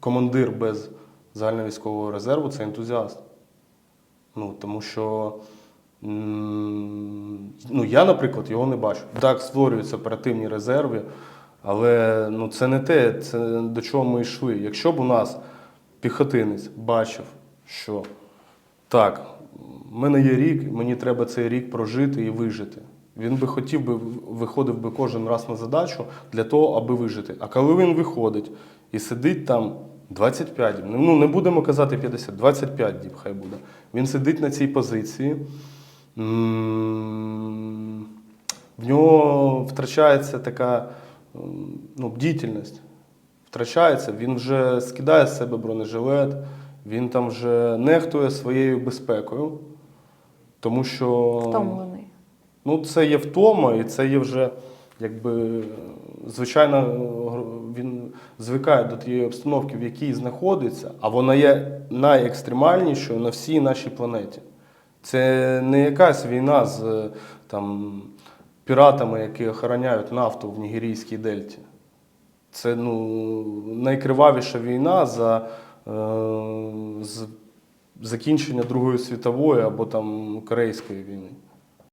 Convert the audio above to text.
командир без загальновійськового резерву це ентузіаст. Ну, тому що ну, я, наприклад, його не бачу. Так, створюються оперативні резерви, але ну, це не те, це до чого ми йшли. Якщо б у нас піхотинець бачив, що так, в мене є рік, мені треба цей рік прожити і вижити. Він би хотів би виходив би кожен раз на задачу для того, аби вижити. А коли він виходить і сидить там 25 діб, ну не будемо казати 50, 25 діб хай буде. Він сидить на цій позиції. В нього втрачається така ну, бдительність. Втрачається, він вже скидає з себе бронежилет, він там вже нехтує своєю безпекою. Тому що Втомлений. Ну, це є втома, і це є вже, якби, звичайно, він звикає до тієї обстановки, в якій знаходиться, а вона є найекстремальнішою на всій нашій планеті. Це не якась війна з там, піратами, які охороняють нафту в Нігерійській дельті. Це ну, найкривавіша війна за е, з закінчення Другої світової або там Корейської війни.